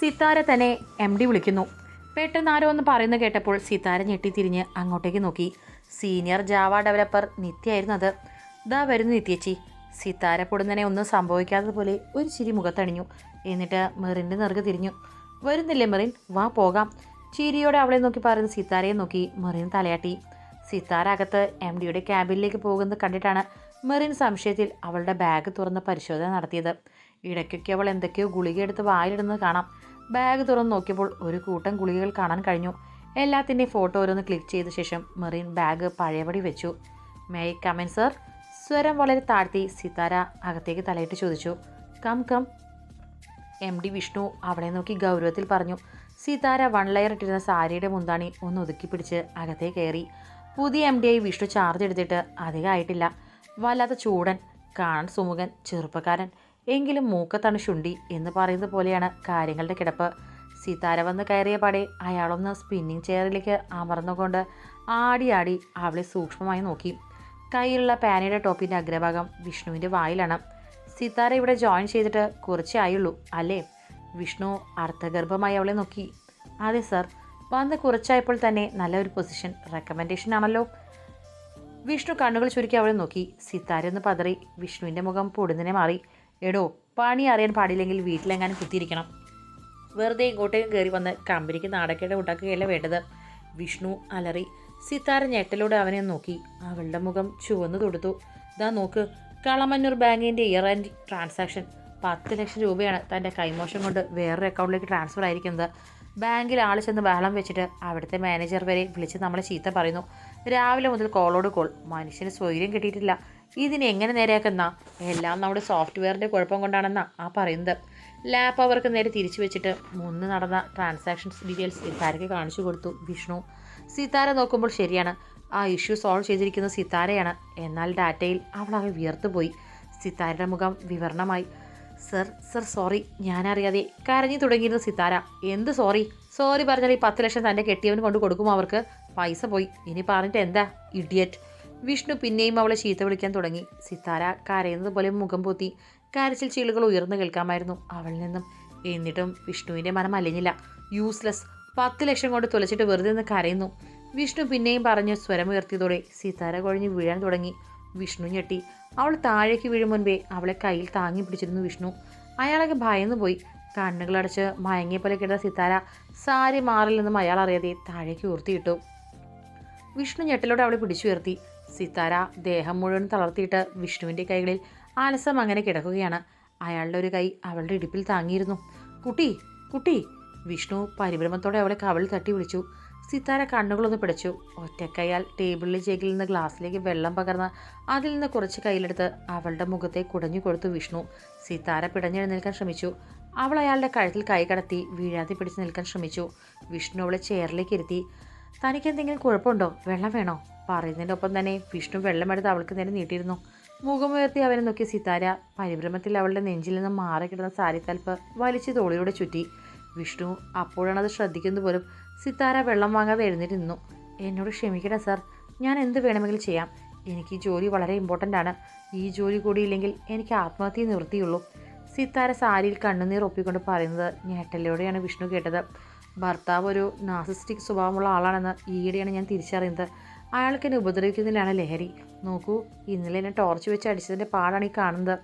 സിത്താര തന്നെ M D വിളിക്കുന്നു. പെട്ടെന്ന് ആരോ ഒന്ന് പറയുന്നത് കേട്ടപ്പോൾ സിത്താര ഞെട്ടിത്തിരിഞ്ഞ് അങ്ങോട്ടേക്ക് നോക്കി. സീനിയർ ജാവ ഡെവലപ്പർ നിത്യായിരുന്നു അത്. ദാ വരുന്നു നിത്യേച്ചി. സിത്താര പൊടുന്നനെ ഒന്നും സംഭവിക്കാത്തതുപോലെ ഒരു ചിരി മുഖത്തണിഞ്ഞു. എന്നിട്ട് മെറിന്റെ നെറുകെ തിരിഞ്ഞു. വരുന്നില്ലേ മെറിൻ? വാ പോകാം. ചിരിയോടെ അവളെ നോക്കി പറയുന്ന സിത്താരയെ നോക്കി മെറിൻ തലയാട്ടി. സിത്താര അകത്ത് എം ഡിയുടെ ക്യാബിനിലേക്ക് പോകുന്നത് കണ്ടിട്ടാണ് മെറിൻ സംശയത്തിൽ അവളുടെ ബാഗ് തുറന്ന് പരിശോധന നടത്തിയത്. ഇടയ്ക്കൊക്കെ അവൾ എന്തൊക്കെയോ ഗുളിക എടുത്ത് വായിലിടുന്നത് കാണാം. ബാഗ് തുറന്ന് നോക്കിയപ്പോൾ ഒരു കൂട്ടം ഗുളികകൾ കാണാൻ കഴിഞ്ഞു. എല്ലാത്തിന്റെയും ഫോട്ടോ ഓരോന്ന് ക്ലിക്ക് ചെയ്ത ശേഷം മെറിൻ ബാഗ് പഴയപടി വെച്ചു. May come in sir? സ്വരം വളരെ താഴ്ത്തി സിതാര അകത്തേക്ക് തലയിട്ട് ചോദിച്ചു. Come come. M D Vishnu അവളെ നോക്കി ഗൗരവത്തിൽ പറഞ്ഞു. സിതാര വൺ ലെയർ ഇട്ടിരുന്ന സാരിയുടെ മുന്താണി ഒന്ന് ഒതുക്കി പിടിച്ച് അകത്തേ കയറി. പുതിയ എം ഡി വിഷ്ണു ചാർജ് എടുത്തിട്ട് അധികമായിട്ടില്ല വല്ലാത്ത ചൂടൻ കാണാൻ സുമുഖൻ ചെറുപ്പക്കാരൻ. എങ്കിലും മൂക്കത്താണ് ശുണ്ടി എന്ന് പറയുന്ന പോലെയാണ് കാര്യങ്ങളുടെ കിടപ്പ്. സീതാര വന്ന് കയറിയ പാടെ അയാളൊന്ന് സ്പിന്നിങ് ചെയറിലേക്ക് അമർന്നുകൊണ്ട് ആടി ആടി അവളെ സൂക്ഷ്മമായി നോക്കി. കയ്യിലുള്ള പാനയുടെ ടോപ്പിന്റെ അഗ്രഭാഗം വിഷ്ണുവിന്റെ വായിലാണ്. സീതാര ഇവിടെ ജോയിൻ ചെയ്തിട്ട് കുറച്ചേ ആയുള്ളൂ അല്ലേ? വിഷ്ണു അർത്ഥഗർഭമായി അവളെ നോക്കി. അതെ സർ വന്ന് കുറച്ചായപ്പോൾ തന്നെ നല്ലൊരു പൊസിഷൻ റെക്കമെൻഡേഷൻ ആണല്ലോ. വിഷ്ണു കണ്ണുകൾ ചുരുക്കി അവളെ നോക്കി. സിത്താര ഒന്ന് പതറി വിഷ്ണുവിന്റെ മുഖം പൊടുന്നനെ മാറി. എടോ പണി അറിയാൻ പാടില്ലെങ്കിൽ വീട്ടിലെങ്ങാനും കുത്തിയിരിക്കണം. വെറുതെ ഇങ്ങോട്ടേക്കും കയറി വന്ന് കമ്പനിക്ക് നാടക്കേട് ഉണ്ടാക്കുകയല്ല വേണ്ടത്. വിഷ്ണു അലറി സിത്താര ഞെട്ടലോടെ അവനെ നോക്കി. അവളുടെ മുഖം ചുവന്നു തൊടുത്തു. ദാ നോക്ക് കളമന്നൂർ ബാങ്കിന്റെ ഇയർ ആൻഡ് ട്രാൻസാക്ഷൻ പത്ത് ലക്ഷം രൂപയാണ് തന്റെ കൈമോശം കൊണ്ട് വേറൊരു അക്കൗണ്ടിലേക്ക് ട്രാൻസ്ഫർ ആയിരിക്കുന്നത്. ബാങ്കിൽ ആൾ ചെന്ന് ബഹളം വെച്ചിട്ട് അവിടുത്തെ മാനേജർ വരെ വിളിച്ച് നമ്മളെ ചീത്ത പറയുന്നു. രാവിലെ മുതൽ കോളോട് കോൾ മനുഷ്യന് സ്വൈര്യം കിട്ടിയിട്ടില്ല. ഇതിനെ എങ്ങനെ നേരെയാക്കുന്ന? എല്ലാം നമ്മുടെ സോഫ്റ്റ്വെയറിന്റെ കുഴപ്പം കൊണ്ടാണെന്നാ ആ പറയുന്നത്. ലാപ്പ് അവർക്ക് നേരെ തിരിച്ചു വെച്ചിട്ട് മുന്ന് നടന്ന ട്രാൻസാക്ഷൻസ് ഡീറ്റെയിൽസ് സിത്താരയ്ക്ക് കാണിച്ചു കൊടുത്തു വിഷ്ണു. സീതാര നോക്കുമ്പോൾ ശരിയാണ്. ആ ഇഷ്യൂ സോൾവ് ചെയ്തിരിക്കുന്നത് സിത്താരയാണ്. എന്നാൽ ഡാറ്റയിൽ അവളാകെ വിയർത്തുപോയി സിത്താരയുടെ മുഖം വിവരണമായി. Sir sir sorry. ഞാനറിയാതെ കരഞ്ഞു തുടങ്ങിയിരുന്ന സിത്താര. എന്ത് സോറി? സോറി പറഞ്ഞാൽ ഈ പത്ത് ലക്ഷം തന്റെ കെട്ടിയവന് കൊണ്ട് കൊടുക്കും അവർക്ക്? പൈസ പോയി. ഇനി പറഞ്ഞിട്ട് എന്താ? ഇഡിയറ്റ്. വിഷ്ണു പിന്നെയും അവളെ ചീത്ത വിളിക്കാൻ തുടങ്ങി. സിത്താര കരയുന്നത് പോലെ മുഖം പൊത്തി. കരച്ചിൽ ചീളുകൾ ഉയർന്നു കേൾക്കാമായിരുന്നു അവളിൽ നിന്നും. എന്നിട്ടും വിഷ്ണുവിന്റെ മനം അലിഞ്ഞില്ല. യൂസ്ലെസ് പത്ത് ലക്ഷം കൊണ്ട് തുലച്ചിട്ട് വെറുതെ നിന്ന് കരയുന്നു. വിഷ്ണു പിന്നെയും പറഞ്ഞ് സ്വരമുയർത്തിയതോടെ സിത്താര കൊഴിഞ്ഞ് വീഴാൻ തുടങ്ങി. വിഷ്ണു ഞെട്ടി. അവൾ താഴേക്ക് വീഴും മുൻപേ അവളെ കയ്യിൽ താങ്ങി പിടിച്ചിരുന്നു വിഷ്ണു. അയാളൊക്കെ ഭയന്നു പോയി. കണ്ണുകളടച്ച് മയങ്ങിയ പോലെ കിടന്ന സിത്താര സാരി മാറില്ലെന്നും അയാൾ അറിയാതെ താഴേക്ക് ഉയർത്തിയിട്ടു. വിഷ്ണു ഞെട്ടലോടെ അവളെ പിടിച്ചുയർത്തി. സിത്താര ദേഹം മുഴുവൻ തളർത്തിയിട്ട് വിഷ്ണുവിന്റെ കൈകളിൽ ആലസം അങ്ങനെ കിടക്കുകയാണ്. അയാളുടെ ഒരു കൈ അവളുടെ ഇടുപ്പിൽ താങ്ങിയിരുന്നു. കുട്ടി കുട്ടി വിഷ്ണു പരിഭ്രമത്തോടെ അവളെ കവളിൽ തട്ടി വിളിച്ചു. സിത്താര കണ്ണുകളൊന്ന് പിടിച്ചു. ഒറ്റക്കയാൽ ടേബിളിൽ ചേക്കിൽ നിന്ന് ഗ്ലാസ്സിലേക്ക് വെള്ളം പകർന്ന് അതിൽ നിന്ന് കുറച്ച് കയ്യിലെടുത്ത് അവളുടെ മുഖത്തെ കുടഞ്ഞു കൊടുത്തു വിഷ്ണു. സിത്താര പിടഞ്ഞെഴുന്നേൽക്കാൻ ശ്രമിച്ചു. അവൾ അയാളുടെ കഴുത്തിൽ കൈ കടത്തി വീഴാതെ പിടിച്ച് നിൽക്കാൻ ശ്രമിച്ചു. വിഷ്ണു അവളെ ചെയറിലേക്ക് ഇരുത്തി. തനിക്ക് എന്തെങ്കിലും കുഴപ്പമുണ്ടോ? വെള്ളം വേണോ? പറയുന്നതിന്റെ ഒപ്പം തന്നെ വിഷ്ണു വെള്ളമെടുത്ത് അവൾക്ക് നേരെ നീട്ടിയിരുന്നു. മുഖമുയർത്തി അവനെ നോക്കിയ സിതാര പരിഭ്രമത്തിൽ അവളുടെ നെഞ്ചിൽ നിന്ന് മാറി കിടന്ന സാരി തൽപ്പ് വലിച്ചു തോളിലൂടെ ചുറ്റി. വിഷ്ണു അപ്പോഴാണ് അത് ശ്രദ്ധിക്കുന്നത് പോലും. സിതാര വെള്ളം വാങ്ങാതെ എഴുന്നേറ്റ് എന്നോട് ക്ഷമിക്കണം സാർ. ഞാൻ എന്ത് വേണമെങ്കിലും ചെയ്യാം. എനിക്ക് ഈ ജോലി വളരെ ഇമ്പോർട്ടന്റ് ആണ്. ഈ ജോലി കൂടി ഇല്ലെങ്കിൽ എനിക്ക് ആത്മഹത്യ നിവൃത്തിയുള്ളൂ. സിത്താര സാരിയിൽ കണ്ണുനീർ ഒപ്പിക്കൊണ്ട് പറയുന്നത് ഞെട്ടലോടെയാണ് വിഷ്ണു കേട്ടത്. ഭർത്താവ് ഒരു നാസിസ്റ്റിക് സ്വഭാവമുള്ള ആളാണെന്ന് ഈയിടെയാണ് ഞാൻ തിരിച്ചറിയുന്നത്. അയാൾക്ക് എന്നെ ഉപദ്രവിക്കുന്നതിലാണ് ലഹരി. നോക്കൂ ഇന്നലെ എന്നെ ടോർച്ച് വെച്ച് അടിച്ചതിന്റെ പാടാണ് ഈ കാണുന്നത്.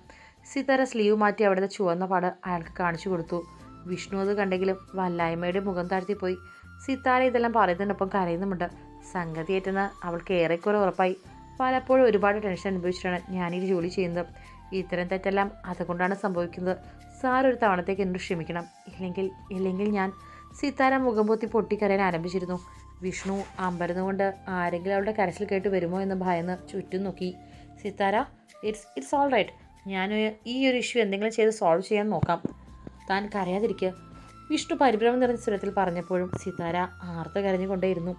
സിതര സ്ലീവ് മാറ്റി അവിടുത്തെ ചുവന്ന പാട് അയാൾക്ക് കാണിച്ചു കൊടുത്തു. വിഷ്ണു അത് കണ്ടെങ്കിലും വല്ലായ്മയുടെ മുഖം താഴ്ത്തിപ്പോയി. സിത്താര ഇതെല്ലാം പറയുന്നതിനൊപ്പം കരയുന്നുമുണ്ട്. സംഗതി ഏറ്റെന്ന് അവൾക്ക് ഏറെക്കുറെ ഉറപ്പായി. പലപ്പോഴും ഒരുപാട് ടെൻഷൻ അനുഭവിച്ചിട്ടാണ് ഞാനീ ജോലി ചെയ്യുന്നത്. ഇത്തരം തെറ്റെല്ലാം അതുകൊണ്ടാണ് സംഭവിക്കുന്നത്. സാർ ഒരു തവണത്തേക്ക് എന്നോട് ക്ഷമിക്കണം. ഇല്ലെങ്കിൽ ഇല്ലെങ്കിൽ ഞാൻ സിത്താര മുഖം പൊത്തി പൊട്ടിക്കരയാൻ ആരംഭിച്ചിരുന്നു. വിഷ്ണു അമ്പരന്നുകൊണ്ട് ആരെങ്കിലും അവളുടെ കരച്ചിൽ കേട്ട് വരുമോ എന്ന് ഭയന്ന് ചുറ്റും നോക്കി. Sithara it's it's all right ഞാൻ ഈ ഒരു ഇഷ്യൂ എന്തെങ്കിലും ചെയ്ത് സോൾവ് ചെയ്യാൻ നോക്കാം. താൻ കരയാതിരിക്കുക വിഷ്ണു പരിഭ്രമം നിറഞ്ഞ സ്വരത്തിൽ പറഞ്ഞപ്പോഴും സീതാര ആർത്ത് കരഞ്ഞുകൊണ്ടേയിരുന്നു.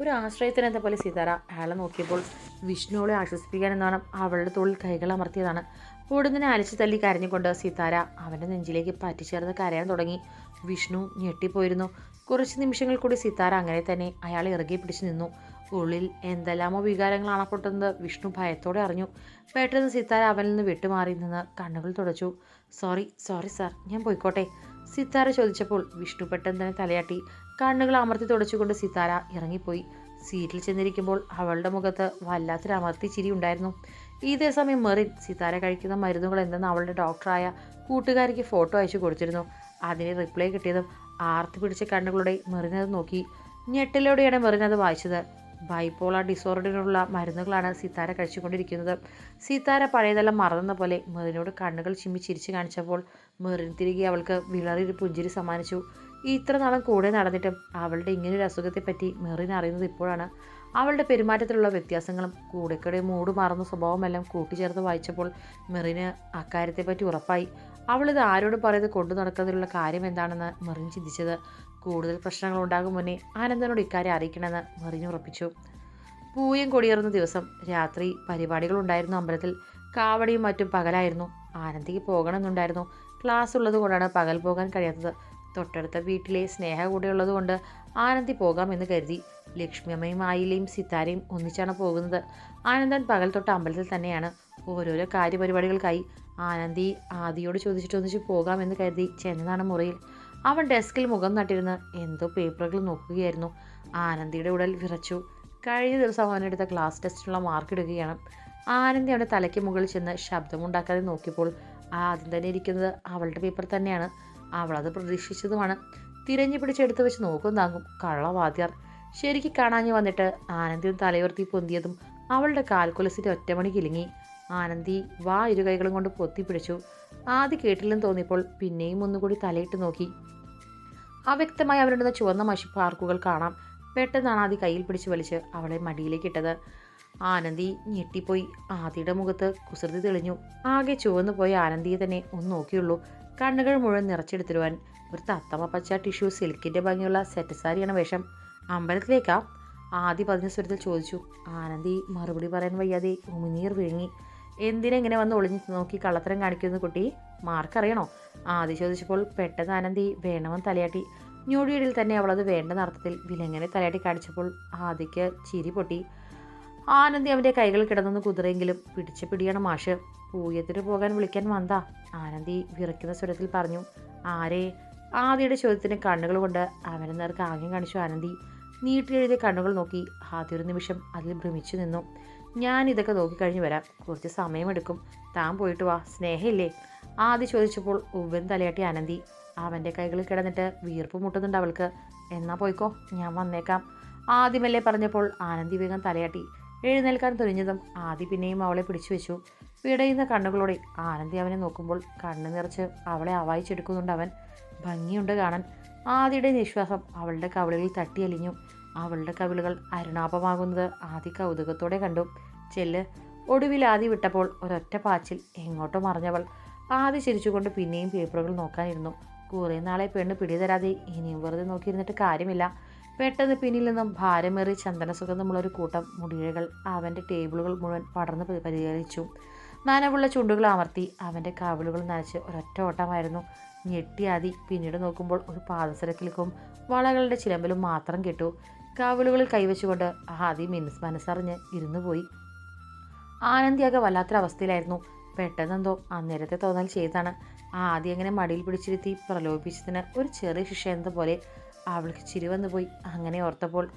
ഒരു ആശ്രയത്തിന് എന്ന പോലെ സീതാര അയാളെ നോക്കിയപ്പോൾ വിഷ്ണുവളെ ആശ്വസിപ്പിക്കാൻ എന്നാണ് അവളുടെ തോളിൽ കൈകൾ അമർത്തിയതാണ്. ഉടനെ അലച്ചു തല്ലി കരഞ്ഞുകൊണ്ട് സിതാര അവന്റെ നെഞ്ചിലേക്ക് പറ്റിച്ചേർന്ന് കരയാൻ തുടങ്ങി. വിഷ്ണു ഞെട്ടിപ്പോയിരുന്നു. കുറച്ച് നിമിഷങ്ങൾ കൂടി സീതാര അങ്ങനെ തന്നെ അയാൾ ഇറങ്ങി പിടിച്ചു നിന്നു. ഉള്ളിൽ എന്തെല്ലാമോ വികാരങ്ങളാണ് പൊട്ടുന്നത്. വിഷ്ണു ഭയത്തോടെ അറിഞ്ഞു. പെട്ടെന്ന് സീതാര അവനിൽ നിന്ന് വിട്ടുമാറി നിന്ന് കണ്ണുകൾ തുടച്ചു. സോറി സോറി സാർ ഞാൻ പോയിക്കോട്ടെ. സിത്താര ചോദിച്ചപ്പോൾ വിഷ്ണു പെട്ടെന്ന് തന്നെ തലയാട്ടി. കണ്ണുകൾ അമർത്തി തുടച്ചുകൊണ്ട് സിത്താര ഇറങ്ങിപ്പോയി. സീറ്റിൽ ചെന്നിരിക്കുമ്പോൾ അവളുടെ മുഖത്ത് വല്ലാത്തൊരു അമർത്തി ചിരി ഉണ്ടായിരുന്നു. ഇതേ സമയം മെറിൻ സിതാര കഴിക്കുന്ന മരുന്നുകൾ എന്തെന്ന് അവളുടെ ഡോക്ടറായ കൂട്ടുകാരിക്ക് ഫോട്ടോ അയച്ചു കൊടുത്തിരുന്നു. അതിന് റിപ്ലൈ കിട്ടിയതും ആർത്തി പിടിച്ച കണ്ണുകളുടെ മെറിനത് നോക്കി. ഞെട്ടിലൂടെയാണ് മെറിനത് വായിച്ചത്. ബൈപ്പോളാർ ഡിസോർഡറിനുള്ള മരുന്നുകളാണ് സിത്താര കഴിച്ചുകൊണ്ടിരിക്കുന്നത്. സിത്താര പഴയതെല്ലാം മറന്ന പോലെ മെറിനോട് കണ്ണുകൾ ചിമ്മി ചിരിച്ചു കാണിച്ചപ്പോൾ മെറിൻ തിരികെ അവൾക്ക് വിളറിയൊരു പുഞ്ചിരി സമ്മാനിച്ചു. ഇത്ര നാളും കൂടെ നടന്നിട്ടും അവളുടെ ഇങ്ങനൊരു അസുഖത്തെപ്പറ്റി മെറിൻ അറിയുന്നത് ഇപ്പോഴാണ്. അവളുടെ പെരുമാറ്റത്തിലുള്ള വ്യത്യാസങ്ങളും കൂടെക്കൂടെ മൂട് മാറുന്ന സ്വഭാവമെല്ലാം കൂട്ടിച്ചേർത്ത് വായിച്ചപ്പോൾ മെറിന് അക്കാര്യത്തെപ്പറ്റി ഉറപ്പായി. അവളിത് ആരോട് പറയുന്നത് കൊണ്ടു നടക്കുന്നതിലുള്ള കാര്യം എന്താണെന്ന് മെറിൻ ചിന്തിച്ചത്. കൂടുതൽ പ്രശ്നങ്ങൾ ഉണ്ടാകും മുന്നേ ആനന്ദനോട് ഇക്കാര്യം അറിയിക്കണമെന്ന് മെറിൻ ഉറപ്പിച്ചു. പൂയം കൊടിയേറുന്ന ദിവസം രാത്രി പരിപാടികളുണ്ടായിരുന്നു അമ്പലത്തിൽ. കാവടിയും മറ്റും പകലായിരുന്നു. ആനന്ദിക്ക് പോകണമെന്നുണ്ടായിരുന്നു. ക്ലാസ് ഉള്ളത് കൊണ്ടാണ് പകൽ പോകാൻ കഴിയാത്തത്. തൊട്ടടുത്ത വീട്ടിലെ സ്നേഹ കൂടെ ഉള്ളതുകൊണ്ട് ആനന്ദി പോകാമെന്ന് കരുതി. ലക്ഷ്മിയമ്മയും ആയിലയും സിത്താരയും ഒന്നിച്ചാണ് പോകുന്നത്. ആനന്ദൻ പകൽ തൊട്ട് അമ്പലത്തിൽ തന്നെയാണ്. ഓരോരോ കാര്യപരിപാടികൾക്കായി ആനന്ദി ആദിയോട് ചോദിച്ചിട്ട് ഒന്നിച്ച് പോകാമെന്ന് കരുതി ചെന്നതാണ് മുറിയിൽ. അവൻ ഡെസ്കിൽ മുഖം നട്ടിരുന്ന് എന്തോ പേപ്പറുകൾ നോക്കുകയായിരുന്നു. ആനന്ദിയുടെ ഉടൽ വിറച്ചു. കഴിഞ്ഞ ദിവസം അവനെടുത്ത ക്ലാസ് ടെസ്റ്റിനുള്ള മാർക്ക് ഇടുകയാണ്. ആനന്ദി അവന്റെ തലയ്ക്ക് മുകളിൽ ചെന്ന് ശബ്ദമുണ്ടാക്കാതെ നോക്കിയപ്പോൾ ആദ്യം തന്നെ ഇരിക്കുന്നത് അവളുടെ പേപ്പർ തന്നെയാണ്. അവളത് പ്രതീക്ഷിച്ചതുമാണ്. തിരഞ്ഞു പിടിച്ചെടുത്ത് വെച്ച് നോക്കും താങ്ങും കള്ളവാദ്യാർ ശരിക്ക് കാണാഞ്ഞു വന്നിട്ട് ആനന്ദിയും തലയുയർത്തി പൊന്തിയതും അവളുടെ കാൽക്കുലസിന്റെ ഒറ്റമണി കിലുങ്ങി. ആനന്ദി വാ ഇരു കൈകളും കൊണ്ട് പൊത്തിപ്പിടിച്ചു ആദ്യ കേട്ടില്ലെന്ന് തോന്നിയപ്പോൾ പിന്നെയും ഒന്നുകൂടി തലയിട്ട് നോക്കി. അവ്യക്തമായി അവരുണ്ടെന്ന ചുവന്ന മഷിപ്പാർക്കുകൾ കാണാം. പെട്ടെന്നാണ് ആദ്യ കയ്യിൽ പിടിച്ച് വലിച്ച് അവളെ മടിയിലേക്ക് ഇട്ടത്. ആനന്ദി ഞെട്ടിപ്പോയി. ആദിയുടെ മുഖത്ത് കുസൃതി തെളിഞ്ഞു. ആകെ ചുവന്നു പോയ ആനന്ദിയെ തന്നെ ഒന്ന് നോക്കിയുള്ളൂ. കണ്ണുകൾ മുഴുവൻ നിറച്ചെടുത്തിരുവാൻ. ഒരു തത്തമ പച്ച ടിഷ്യൂ സിൽക്കിന്റെ ഭംഗിയുള്ള സെറ്റ് സാരിയാണ് വേഷം. അമ്പലത്തിലേക്കാ. ആദ്യ പതിന സ്വരത്തിൽ ചോദിച്ചു ആനന്ദി മറുപടി പറയാൻ വയ്യാതെ ഉമിനീർ വിഴുങ്ങി. എന്തിനെങ്ങനെ വന്ന് ഒളിഞ്ഞു നോക്കി കള്ളത്തരം കാണിക്കുന്ന കുട്ടി? മാർക്കറിയണോ ആദ്യ ചോദിച്ചപ്പോൾ പെട്ടെന്ന് ആനന്ദി വേണമെന്ന് തലയാട്ടി. ഞൊടിയിടിൽ തന്നെ അവളത് വേണ്ട അർത്ഥത്തിൽ വിലങ്ങനെ തലയാട്ടി കാണിച്ചപ്പോൾ ആദിക്ക് ചിരി പൊട്ടി. ആനന്ദി അവന്റെ കൈകൾ കിടന്നു കുതിരെങ്കിലും പിടിച്ച പിടിയാണ് മാഷ്. പൂയത്തിന് പോകാൻ വിളിക്കാൻ വന്നതാ. ആനന്ദി വിറയ്ക്കുന്ന സ്വരത്തിൽ പറഞ്ഞു ആരേ? ആദിയുടെ ചോദ്യത്തിന് കണ്ണുകൾ കൊണ്ട് അവനെ നേർക്ക് ആംഗ്യം കാണിച്ചു ആനന്ദി. നീട്ടിയെഴുതിയ കണ്ണുകൾ നോക്കി ആദ്യ ഒരു നിമിഷം അതിൽ ഭ്രമിച്ചു നിന്നു. ഞാൻ ഇതൊക്കെ നോക്കിക്കഴിഞ്ഞ് വരാം. കുറച്ച് സമയമെടുക്കും താൻ പോയിട്ട് വാ. സ്നേഹമില്ലേ? ആദ്യ ചോദിച്ചപ്പോൾ ഉവ്വൻ തലയാട്ടി ആനന്ദി. അവന്റെ കൈകളിൽ കിടന്നിട്ട് വീർപ്പ് മുട്ടുന്നുണ്ട് അവൾക്ക്. എന്നാ പോയിക്കോ. ഞാൻ വന്നേക്കാം. ആദ്യമല്ലേ പറഞ്ഞപ്പോൾ ആനന്ദി വേഗം തലയാട്ടി. എഴുന്നേൽക്കാൻ തുനിഞ്ഞതും ആദ്യ പിന്നെയും അവളെ പിടിച്ചു വെച്ചു. പിടയുന്ന കണ്ണുകളോടെ ആനന്ദി അവനെ നോക്കുമ്പോൾ കണ്ണ് നിറച്ച് അവളെ അവായിച്ചെടുക്കുന്നുണ്ട് അവൻ. ഭംഗിയുണ്ട് കാണാൻ. ആദിയുടെ നിശ്വാസം അവളുടെ കവിളുകളിൽ തട്ടിയലിഞ്ഞു. അവളുടെ കവിളുകൾ അരുണാപമാകുന്നത് ആദി കൗതുകത്തോടെ കണ്ടു. ചെല്ല് ഒടുവിൽ ആദി വിട്ടപ്പോൾ ഒരൊറ്റ പാച്ചിൽ എങ്ങോട്ടോ മറിഞ്ഞവൾ. ആദി ചിരിച്ചുകൊണ്ട് പിന്നെയും പേപ്പറുകൾ നോക്കാനിരുന്നു. കുറേ നാളെ പെണ്ണ് പിടിതരാതെ ഇനിയും വെറുതെ നോക്കിയിരുന്നിട്ട് കാര്യമില്ല. പെട്ടെന്ന് പിന്നിൽ നിന്നും ഭാരമേറി ചന്ദന സുഗന്ധമുള്ളൊരു കൂട്ടം മുടിഴകൾ അവന്റെ ടേബിളുകൾ മുഴുവൻ പടർന്ന് പരി- പരിഹരിച്ചു. നനവുള്ള ചുണ്ടുകൾ അമർത്തി അവന്റെ കാവിളുകൾ നനച്ച് ഒരൊറ്റ ഓട്ടമായിരുന്നു. ഞെട്ടിയാതി. പിന്നീട് നോക്കുമ്പോൾ ഒരു പാദസരക്കിലും വളകളുടെ ചിലമ്പലും മാത്രം കേട്ടു. കാവലുകളിൽ കൈവച്ചുകൊണ്ട് ആദി മിൻസ് മനസ്സറിഞ്ഞ് ഇരുന്നു പോയി ആനന്ദിയാകെ വല്ലാത്തൊരവസ്ഥയിലായിരുന്നു. പെട്ടെന്നെന്തോ അന്നേരത്തെ തോന്നൽ ചെയ്താണ് ആദ്യം അങ്ങനെ മടിയിൽ പിടിച്ചിരുത്തി പ്രലോഭിപ്പിച്ചതിന് ഒരു ചെറിയ ശിക്ഷ എന്ന പോലെ അവൾക്ക് ചിരി വന്നു പോയി അങ്ങനെ ഓർത്തപ്പോൾ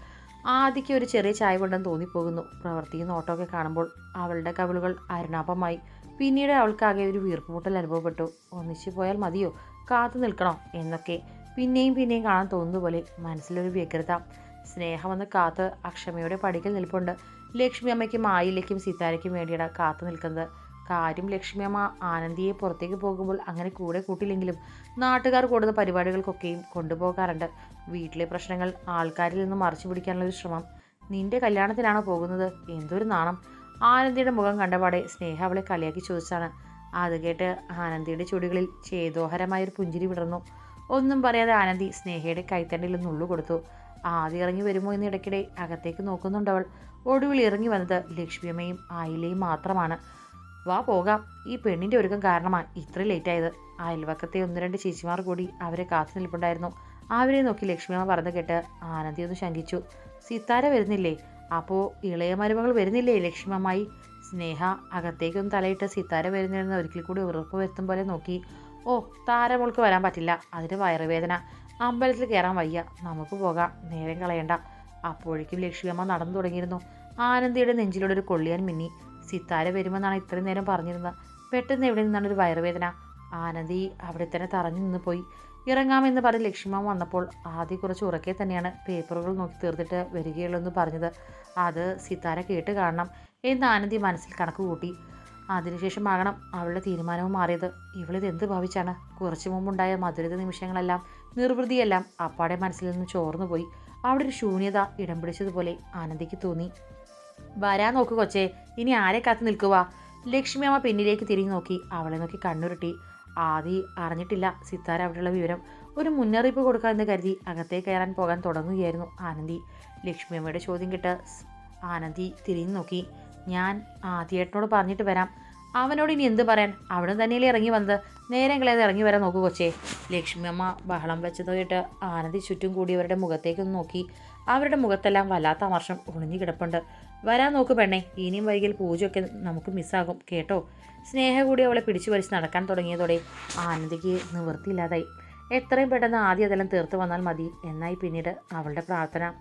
ആദിക്ക് ഒരു ചെറിയ ചായ കൊണ്ടെന്ന് തോന്നിപ്പോകുന്നു. പ്രവർത്തിക്കുന്ന ഓട്ടമൊക്കെ കാണുമ്പോൾ അവളുടെ കവിളുകൾ അരുണാപമായി. പിന്നീട് അവൾക്കാകെ ഒരു വീർപ്പുമുട്ടൽ അനുഭവപ്പെട്ടു. ഒന്നിച്ചു പോയാൽ മതിയോ? കാത്തു നിൽക്കണോ എന്നൊക്കെ പിന്നെയും പിന്നെയും കാണാൻ തോന്നുന്ന പോലെ മനസ്സിലൊരു വ്യഗ്രത. സ്നേഹം വന്ന് കാത്ത് അക്ഷമയുടെ പടിക്കൽ നിൽപ്പുണ്ട്. ലക്ഷ്മി അമ്മയ്ക്കും ആയിലേക്കും സീതാരയ്ക്കും വേണ്ടിയാണ് കാത്തു നിൽക്കുന്നത്. കാര്യം ലക്ഷ്മി അമ്മ ആനന്ദിയെ പുറത്തേക്ക് പോകുമ്പോൾ അങ്ങനെ കൂടെ കൂട്ടില്ലെങ്കിലും നാട്ടുകാർ കൂടുന്ന പരിപാടികൾക്കൊക്കെയും കൊണ്ടുപോകാറുണ്ട്. വീട്ടിലെ പ്രശ്നങ്ങൾ ആൾക്കാരിൽ നിന്ന് മറച്ചു പിടിക്കാനുള്ള ഒരു ശ്രമം. നിന്റെ കല്യാണത്തിനാണോ പോകുന്നത്? എന്തൊരു നാണം. ആനന്ദിയുടെ മുഖം കണ്ടപാടെ സ്നേഹ അവളെ കളിയാക്കി ചോദിച്ചാണ്. അത് കേട്ട് ആനന്ദിയുടെ ചുടികളിൽ ചേതോഹരമായൊരു പുഞ്ചിരി വിടർന്നു. ഒന്നും പറയാതെ ആനന്ദി സ്നേഹയുടെ കൈത്തണ്ടിൽ നുള്ളു കൊടുത്തു. ആദ്യം ഇറങ്ങി വരുമോ എന്ന് ഇടയ്ക്കിടെ അകത്തേക്ക് നോക്കുന്നുണ്ടവൾ ഒടുവിൽ ഇറങ്ങി വന്നത് ലക്ഷ്മിയമ്മയും ആയിലയും മാത്രമാണ്. വാ പോകാം. ഈ പെണ്ണിന്റെ ഒരുക്കം കാരണമാണ് ഇത്ര ലേറ്റായത് അയൽവക്കത്തെ ഒന്ന് രണ്ട് ചേച്ചിമാർ കൂടി അവരെ കാത്തു നിൽപ്പുണ്ടായിരുന്നു. അവരെ നോക്കി ലക്ഷ്മിയമ്മ പറഞ്ഞു കേട്ട് ആനന്ദി ഒന്ന് ശങ്കിച്ചു. സിത്താര വരുന്നില്ലേ? അപ്പോൾ ഇളയ മരുമകൾ വരുന്നില്ലേ ലക്ഷ്മമ്മായി സ്നേഹ അകത്തേക്കും തലയിട്ട് സിത്താര വരുന്നിരുന്ന ഒരിക്കൽ കൂടി ഉറപ്പ് വരുത്തും പോലെ നോക്കി. ഓ താരമോൾക്ക് വരാൻ പറ്റില്ല. അതിന് വയറുവേദന. അമ്പലത്തിൽ കയറാൻ വയ്യ. നമുക്ക് പോകാം. നേരം കളയണ്ട. അപ്പോഴേക്കും ലക്ഷ്മിയമ്മ നടന്നു തുടങ്ങിയിരുന്നു. ആനന്ദിയുടെ നെഞ്ചിലൂടെ ഒരു കൊള്ളിയാൻ മിന്നി. സിത്താര വരുമെന്നാണ് ഇത്രയും നേരം പറഞ്ഞിരുന്നത്. പെട്ടെന്ന് എവിടെ നിന്നാണ് ഒരു വയറുവേദന? ആനന്ദി അവിടെ തന്നെ തറഞ്ഞു നിന്ന് പോയി. ഇറങ്ങാമെന്ന് പറഞ്ഞ് ലക്ഷ്മിമാമ വന്നപ്പോൾ ആദ്യം കുറച്ച് ഉറക്കെ തന്നെയാണ്. പേപ്പറുകൾ നോക്കി തീർത്തിട്ട് വരികയുള്ളൂ എന്ന് പറഞ്ഞത്. അത് സിത്താര കേട്ട് കാണണം. എന്ന് ആനന്ദി മനസ്സിൽ കണക്ക് കൂട്ടി. അതിനുശേഷം ആകണം അവളുടെ തീരുമാനവും മാറിയത്. ഇവളിത് എന്ത് ഭാവിച്ചാണ്? കുറച്ചു മുമ്പുണ്ടായ മധുരിത നിമിഷങ്ങളെല്ലാം നിർവൃതിയെല്ലാം അപ്പാടെ മനസ്സിൽ നിന്ന് ചോർന്നുപോയി. അവിടെ ഒരു ശൂന്യത ഇടം പിടിച്ചതുപോലെ ആനന്ദിക്ക് തോന്നി. വരാൻ നോക്ക് കൊച്ചേ ഇനി ആരെ കാത്തു നിൽക്കുക ലക്ഷ്മി അമ്മ പിന്നിലേക്ക് തിരിഞ്ഞു നോക്കി അവളെ നോക്കി കണ്ണുരുട്ടി. ആദി അറിഞ്ഞിട്ടില്ല സിത്താര അവിടെയുള്ള വിവരം. ഒരു മുന്നറിയിപ്പ് കൊടുക്കാമെന്ന് കരുതി അകത്തേ കയറാൻ പോകാൻ തുടങ്ങുകയായിരുന്നു ആനന്ദി. ലക്ഷ്മി അമ്മയുടെ ചോദ്യം കേട്ട് ആനന്ദി തിരിഞ്ഞു നോക്കി. ഞാൻ ആദ്യേട്ടനോട് പറഞ്ഞിട്ട് വരാം. അവനോട് ഇനി എന്ത് പറയാൻ? അവിടെ തന്നെയല്ലേ ഇറങ്ങി വന്നത്. നേരം കളയാതെ ഇറങ്ങി വരാൻ നോക്കൂ കൊച്ചേ. ലക്ഷ്മി അമ്മ ബഹളം വെച്ചത് കേട്ട് ആനന്ദി ചുറ്റും കൂടിയവരുടെ മുഖത്തേക്കൊന്ന് നോക്കി. അവരുടെ മുഖത്തെല്ലാം വല്ലാത്ത അമർഷം ഒളിഞ്ഞു കിടപ്പുണ്ട്. വരാൻ നോക്കൂ പെണ്ണേ. ഇനിയും വൈകിൽ പൂജയൊക്കെ നമുക്ക് മിസ്സാകും. കേട്ടോ? സ്നേഹ കൂടി അവളെ പിടിച്ചു വലിച്ച് നടക്കാൻ തുടങ്ങിയതോടെ ആനന്ദിക്ക് നിവൃത്തിയില്ലാതായി. എത്രയും പെട്ടെന്ന് ആദ്യം അതെല്ലാം തീർത്ത് വന്നാൽ മതി. എന്നായി പിന്നീട് അവളുടെ പ്രാർത്ഥന.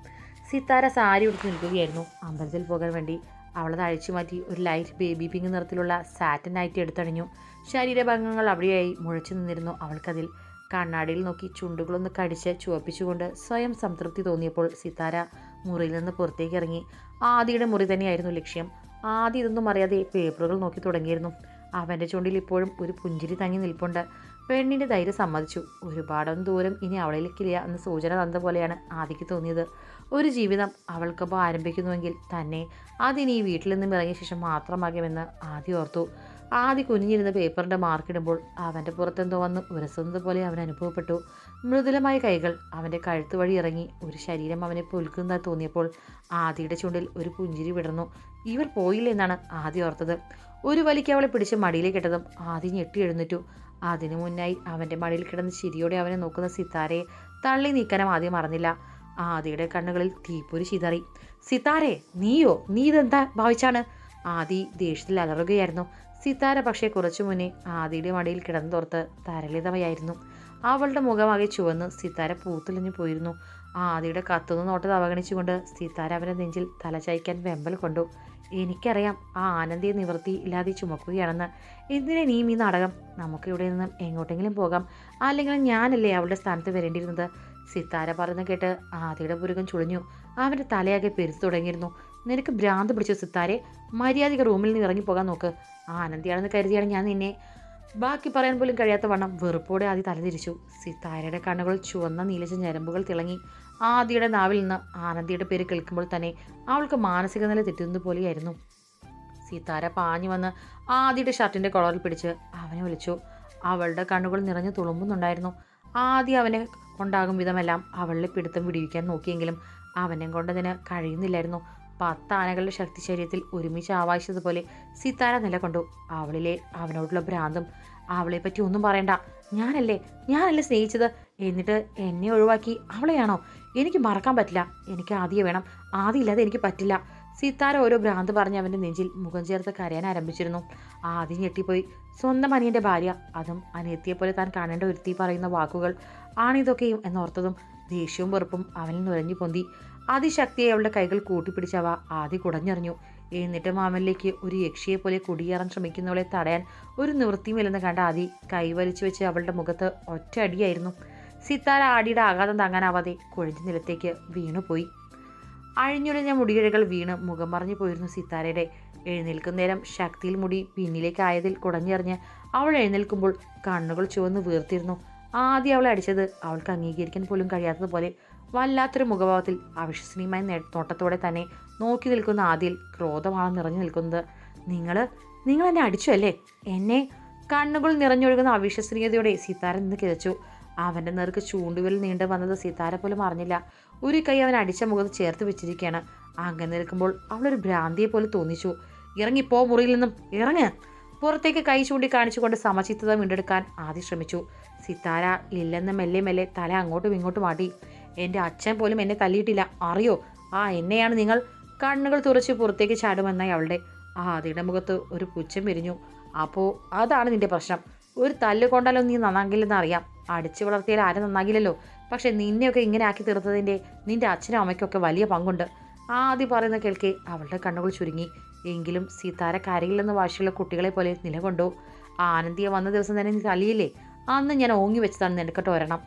സിത്താര സാരി ഉടുത്ത് നിൽക്കുകയായിരുന്നു അമ്പലത്തിൽ പോകാൻ വേണ്ടി. അവളത് അഴിച്ചു മാറ്റി ഒരു ലൈറ്റ് ബേബി പിങ്ക് നിറത്തിലുള്ള സാറ്റൻ നൈറ്റി എടുത്തണിഞ്ഞു. ശരീരഭംഗങ്ങൾ അവിടെയായി മുഴച്ചു നിന്നിരുന്നു അവൾക്കതിൽ. കണ്ണാടിയിൽ നോക്കി ചുണ്ടുകളൊന്ന് കടിച്ച് ചുവപ്പിച്ചുകൊണ്ട് സ്വയം സംതൃപ്തി തോന്നിയപ്പോൾ സിത്താര മുറിയിൽ നിന്ന് പുറത്തേക്ക് ഇറങ്ങി. ആദിയുടെ മുറി തന്നെയായിരുന്നു ലക്ഷ്യം. ആദ്യം ഇതൊന്നും അറിയാതെ പേപ്പറുകൾ നോക്കി തുടങ്ങിയിരുന്നു. അവന്റെ ചുണ്ടിൽ ഇപ്പോഴും ഒരു പുഞ്ചിരി തങ്ങി നിൽപ്പുണ്ട്. പെണ്ണിന്റെ ധൈര്യം സമ്മതിച്ചു. ഒരുപാടൊന്നും ദൂരം ഇനി അവളിലേക്കില്ല എന്ന സൂചന തന്ന പോലെയാണ് ആദിക്ക് തോന്നിയത്. ഒരു ജീവിതം അവൾക്കൊപ്പം ആരംഭിക്കുന്നുവെങ്കിൽ തന്നെ അതിനി വീട്ടിൽ നിന്നും ഇറങ്ങിയ ശേഷം മാത്രമാകുമെന്ന് ആദ്യം ഓർത്തു. ആദ്യ കുഞ്ഞിരുന്ന് പേപ്പറിന്റെ മാർക്കിടുമ്പോൾ അവന്റെ പുറത്തെന്തോ വന്ന് ഉരസുന്നത് പോലെ അവൻ അനുഭവപ്പെട്ടു. മൃദുലമായ കൈകൾ അവന്റെ കഴുത്ത് വഴി ഇറങ്ങി ഒരു ശരീരം അവനെ പൊൽക്കുന്നതായി തോന്നിയപ്പോൾ ആദിയുടെ ചുണ്ടിൽ ഒരു പുഞ്ചിരി വിടർന്നു. ഇവൾ പോയില്ലെന്നാണ് ആദ്യം ഓർത്തത്. ഒരു വലിക്ക് അവളെ പിടിച്ച് മടിയിലേക്ക് ഇട്ടതും ആദ്യം ഞെട്ടി എഴുന്നേറ്റു. അതിനു മുന്നായി അവന്റെ മടിയിൽ കിടന്ന് ചിരിയോടെ അവനെ നോക്കുന്ന സിത്താരയെ തള്ളി നീക്കാനും ആദ്യം മറന്നില്ല. ആദിയുടെ കണ്ണുകളിൽ തീപ്പൊരി ചിതറി. സിതാരെ നീയോ? നീ ഇതെന്താ ഭാവിച്ചാണ്? ആദി ദേഷ്യത്തിൽ അലറുകയായിരുന്നു. സിതാര പക്ഷേ കുറച്ചു മുന്നേ ആദിയുടെ മടിയിൽ കിടന്നോർത്ത് തരളിതമയായിരുന്നു അവളുടെ മുഖമാകെ ചുവന്ന് സിതാര പൂത്തുലഞ്ഞു പോയിരുന്നു. ആദിയുടെ കത്തുന്ന നോട്ടത് അവഗണിച്ചുകൊണ്ട് സിതാര അവന്റെ നെഞ്ചിൽ തലചായ്ക്കാൻ വെമ്പൽ കൊണ്ടു. എനിക്കറിയാം ആ ആനന്ദിയെ നിവൃത്തി ഇല്ലാതെ ചുമക്കുകയാണെന്ന്. എന്തിനാ നീ ഈ നാടകം? നമുക്കിവിടെ നിന്നും എങ്ങോട്ടെങ്കിലും പോകാം. അല്ലെങ്കിൽ ഞാനല്ലേ അവളുടെ സ്ഥാനത്ത് വരേണ്ടിയിരുന്നത്? സിത്താര പറയുന്ന കേട്ട് ആദിയുടെ പുരുകം ചുളിഞ്ഞു. അവന്റെ തലയാകെ പെരുത്തു തുടങ്ങിയിരുന്നു. നിനക്ക് ഭ്രാന്ത് പിടിച്ചു സിത്താരെ? മര്യാദയ്ക്ക് റൂമിൽ നിന്ന് ഇറങ്ങിപ്പോകാൻ നോക്ക്. ആനന്ദിയാണെന്ന് കരുതിയാണ് ഞാൻ നിന്നെ. ബാക്കി പറയാൻ പോലും കഴിയാത്ത വണ്ണം വെറുപ്പോടെ ആദ്യ തലതിരിച്ചു. സിത്താരയുടെ കണ്ണുകൾ ചുവന്ന നീലച്ച ഞരമ്പുകൾ തിളങ്ങി. ആദിയുടെ നാവിൽ നിന്ന് ആനന്ദിയുടെ പേര് കേൾക്കുമ്പോൾ തന്നെ അവൾക്ക് മാനസിക നില തെറ്റുന്നത് പോലെയായിരുന്നു. സിത്താര പാഞ്ഞു വന്ന് ആദിയുടെ ഷർട്ടിന്റെ കൊളറിൽ പിടിച്ച് അവനെ വിളിച്ചു. അവളുടെ കണ്ണുകൾ നിറഞ്ഞു തുളുമ്പുന്നുണ്ടായിരുന്നു. ആദ്യം അവനെ കൊണ്ടാകും വിധമെല്ലാം അവളെ പിടുത്തം വിടിവിക്കാൻ നോക്കിയെങ്കിലും അവനെ കൊണ്ടതിന് കഴിയുന്നില്ലായിരുന്നു. പത്താനകളുടെ ശക്തി ശരീരത്തിൽ ഒരുമിച്ച് ആവാശിച്ചതുപോലെ സിത്താര നിലകൊണ്ടു. അവളിലെ അവനോടുള്ള ഭ്രാന്തും അവളെപ്പറ്റി ഒന്നും പറയണ്ട. ഞാനല്ലേ ഞാനല്ലേ സ്നേഹിച്ചത്? എന്നിട്ട് എന്നെ ഒഴിവാക്കി അവളെയാണോ? എനിക്ക് മറക്കാൻ പറ്റില്ല. എനിക്ക് ആദ്യം വേണം. ആദ്യം ഇല്ലാതെ എനിക്ക് പറ്റില്ല. സിത്താര ഓരോ ഭ്രാന്ത് പറഞ്ഞ് അവന്റെ നെഞ്ചിൽ മുഖം ചേർത്ത് കരയാൻ ആരംഭിച്ചിരുന്നു. ആദ്യം ഞെട്ടിപ്പോയി. സ്വന്തം അനിയന്റെ ഭാര്യ. അതും അനിയത്തിയെപ്പോലെ താൻ കാണേണ്ട ഒരുത്തി പറയുന്ന വാക്കുകൾ ആണിതൊക്കെയും എന്നോർത്തതും ദേഷ്യവും വെറുപ്പും അവനിൽ നുരഞ്ഞു പൊന്തി. അതിശക്തിയെ അവളുടെ കൈകൾ കൂട്ടിപ്പിടിച്ചവ ആദ്യം കുടഞ്ഞെറിഞ്ഞു. എന്നിട്ട് മാമനിലേക്ക് ഒരു യക്ഷിയെ പോലെ കുടിയേറാൻ ശ്രമിക്കുന്നവളെ തടയാൻ ഒരു നിവൃത്തിയുമില്ലെന്ന് കണ്ട ആദി കൈവലിച്ചു വെച്ച് അവളുടെ മുഖത്ത് ഒറ്റ അടിയായിരുന്നു. സിത്താര ആടിയുടെ ആഘാതം താങ്ങാനാവാതെ കുഴഞ്ഞ നിലത്തേക്ക് വീണുപോയി. അഴിഞ്ഞുലഞ്ഞ മുടിയിഴകൾ വീണ് മുഖം മറിഞ്ഞു പോയിരുന്നു സിത്താരയുടെ. എഴുന്നേൽക്കുന്നേരം ശക്തിയിൽ മുടി പിന്നിലേക്കായതിൽ കുടഞ്ഞെറിഞ്ഞ് അവൾ എഴുന്നേൽക്കുമ്പോൾ കണ്ണുകൾ ചുവന്ന് വീർത്തിരുന്നു. ആദ്യം അവളെ അടിച്ചത് അവൾക്ക് അംഗീകരിക്കാൻ പോലും കഴിയാത്തതുപോലെ വല്ലാത്തൊരു മുഖഭാവത്തിൽ അവിശ്വസനീയമായ നോട്ടത്തോടെ തന്നെ നോക്കി നിൽക്കുന്ന ആദ്യയിൽ ക്രോധമാണ് നിറഞ്ഞു നിൽക്കുന്നത്. നിങ്ങൾ നിങ്ങൾ എന്നെ അടിച്ചു അല്ലേ? എന്നെ? കണ്ണുകൾ നിറഞ്ഞൊഴുകുന്ന അവിശ്വസനീയതയോടെ സീതാര നിന്ന് കിതച്ചു. അവന്റെ നേർക്ക് ചൂണ്ടുവിൽ നീണ്ടു വന്നത് സീതാര പോലും അറിഞ്ഞില്ല. ഒരു കൈ അവൻ അടിച്ച മുഖത്ത് ചേർത്ത് വെച്ചിരിക്കുകയാണ്. അങ്ങനെ നിൽക്കുമ്പോൾ അവളൊരു ഭ്രാന്തിയെ പോലെ തോന്നിച്ചു. ഇറങ്ങിപ്പോ മുറിയിൽ നിന്നും. ഇറങ്ങ്. പുറത്തേക്ക് കൈ ചൂണ്ടി കാണിച്ചുകൊണ്ട് സമചിത്തത വീണ്ടെടുക്കാൻ ആദ്യം ശ്രമിച്ചു. സിത്താര ഇല്ലെന്ന് മെല്ലെ മെല്ലെ തല അങ്ങോട്ടും ഇങ്ങോട്ടും ആട്ടി. എന്റെ അച്ഛൻ പോലും എന്നെ തല്ലിയിട്ടില്ല. അറിയോ? ആ എന്നെയാണ് നിങ്ങൾ. കണ്ണുകൾ തുറച്ച് പുറത്തേക്ക് ചാടുമെന്നായി അവളുടെ ആദിയുടെ മുഖത്ത് ഒരു പുച്ഛം വിരിഞ്ഞു. അപ്പോൾ അതാണ് നിന്റെ പ്രശ്നം. ഒരു തല്ല് കൊണ്ടാലൊന്നും നീ നന്നാകില്ലെന്ന് അറിയാം. അടിച്ചു വളർത്തിയാൽ ആരും നന്നാകില്ലല്ലോ. പക്ഷെ നിന്നെയൊക്കെ ഇങ്ങനെ ആക്കി തീർത്തതിന്റെ നിന്റെ അച്ഛനും അമ്മയ്ക്കൊക്കെ വലിയ പങ്കുണ്ട്. ആദ്യം പറയുന്ന കേൾക്കെ അവളുടെ കണ്ണുകൾ ചുരുങ്ങി. എങ്കിലും സീതാര കരയില്ലെന്ന വാശിയുള്ള കുട്ടികളെ പോലെ നിലകൊണ്ടു. ആനന്ദിയെ വന്ന ദിവസം തന്നെ നീ തല്ലിയില്ലേ അന്ന് ഞാൻ ഓങ്ങി വെച്ചതാണ് നിനക്കട്ട് ഒരെണ്ണം